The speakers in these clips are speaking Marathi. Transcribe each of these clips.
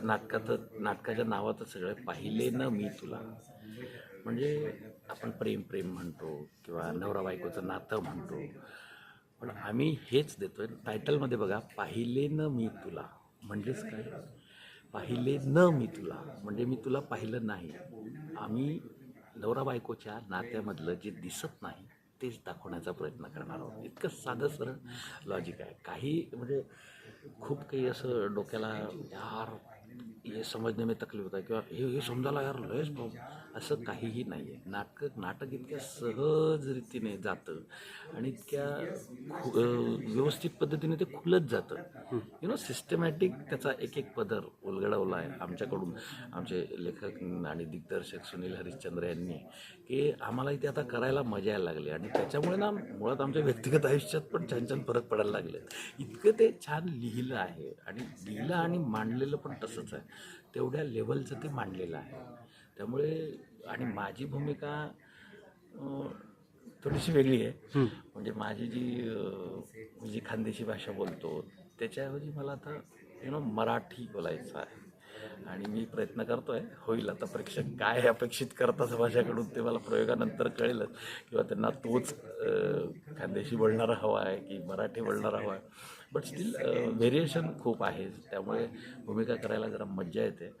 तर नाटकात नाटकाच्या नावातच सगळं पाहिले ना मी तुला. म्हणजे आपण प्रेम प्रेम म्हणतो किंवा नवरा बायकोचं नातं म्हणतो. पण आम्ही हेच देतोय. टायटलमध्ये बघा पाहिले न मी तुला. म्हणजेच काय? पाहिले न मी तुला. म्हणजे मी तुला पाहिलं नाही. आम्ही नवरा बायकोच्या नात्यामधलं जे दिसत नाही तेच दाखवण्याचा प्रयत्न करणार आहोत. इतकं साधं सरळ लॉजिक आहे. काही म्हणजे खूप काही असं डोक्याला यार हे समजणे मी तकलीफ होता किंवा हे हे समजायला यार लयच प्रॉब्लेम असं काहीही नाही आहे नाटक नाटक इतक्या सहज रीतीने जातं आणि इतक्या खु- व्यवस्थित पद्धतीने ते खुलत जातं. यु नो सिस्टमॅटिक त्याचा एक एक पदर उलगडवला आहे आमच्याकडून. आमचे लेखक आणि दिग्दर्शक सुनील हरिश्चंद्र यांनी की आम्हाला इथे आता करायला मजा यायला लागली. आणि त्याच्यामुळे ना मुळात आमच्या व्यक्तिगत आयुष्यात पण छान छान फरक पडायला लागले इतकं ते छान लिहिलं आहे. आणि लिहिलं आणि मांडलेलं पण तसं तसंच आहे. तेवढ्या लेवलचं ते मांडलेलं आहे. त्यामुळे आणि माझी भूमिका थोडीशी वेगळी आहे. म्हणजे माझी जी जी खानदेशी भाषा बोलतो त्याच्याऐवजी मला आता यु नो मराठी बोलायचं आहे. आणि मी प्रयत्न करतो आहे होईल आता प्रेक्षक काय अपेक्षित करतात माझ्याकडून ते मला प्रयोगानंतर कळेलच. किंवा त्यांना तोच खानदेशी बोलणारा हवा आहे की मराठी बोलणारा हवा आहे. बट स्टील व्हेरिएशन खूप आहे. त्यामुळे भूमिका करायला जरा मज्जा येते.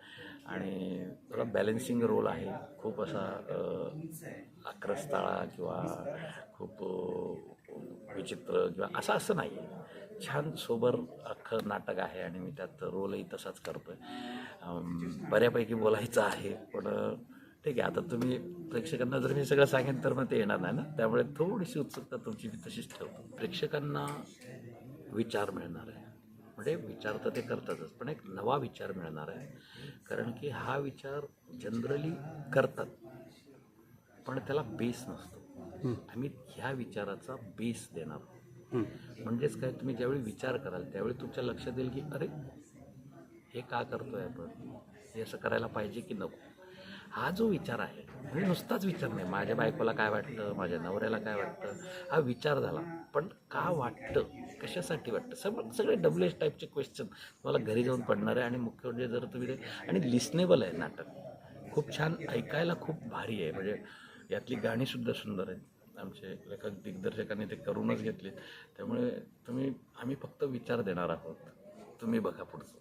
आणि थोडा बॅलेन्सिंग रोल आहे. खूप असा अक्रस्ताळा आक्रस्ताळा किंवा खूप विचित्र किंवा असं असं नाही आहे. छान सोबर अख्खं नाटक आहे आणि मी त्यात रोलही तसाच करतो आहे बऱ्यापैकी बोलायचं आहे पण ठीक आहे. आता तुम्ही प्रेक्षकांना जर मी सगळं सांगेन तर मग ते येणार नाही ना? त्यामुळे थोडीशी उत्सुकता तुमची मी तशीच ठेवतो. प्रेक्षकांना विचार मिळणार आहे. म्हणजे विचार तर ते करतातच पण एक नवा विचार मिळणार आहे. कारण की हा विचार जनरली करतात पण त्याला बेस नसतो. आम्ही ह्या विचाराचा बेस देणार आहोत. म्हणजेच काय तुम्ही ज्यावेळी विचार कराल त्यावेळी तुमच्या लक्षात येईल की अरे हे का करतोय आपण? हे असं करायला पाहिजे की नको? हा जो विचार आहे म्हणजे नुसताच विचार नाही माझ्या बायकोला काय वाटतं माझ्या नवऱ्याला काय वाटतं हा विचार झाला. पण का वाटतं? कशासाठी वाटतं? सगळं सगळे डब्ल्यू एच टाईपचे क्वेश्चन तुम्हाला घरी जाऊन पडणार आहे आणि मुख्य म्हणजे जर तुम्ही ते आणि लिसनेबल आहे नाटक. खूप छान ऐकायला खूप भारी आहे. म्हणजे यातली गाणीसुद्धा सुंदर आहेत. आमचे लेखक दिग्दर्शकांनी ते करूनच घेतले त्यामुळे तुम्ही आम्ही फक्त विचार देणार आहोत. तुम्ही बघा पुढचं.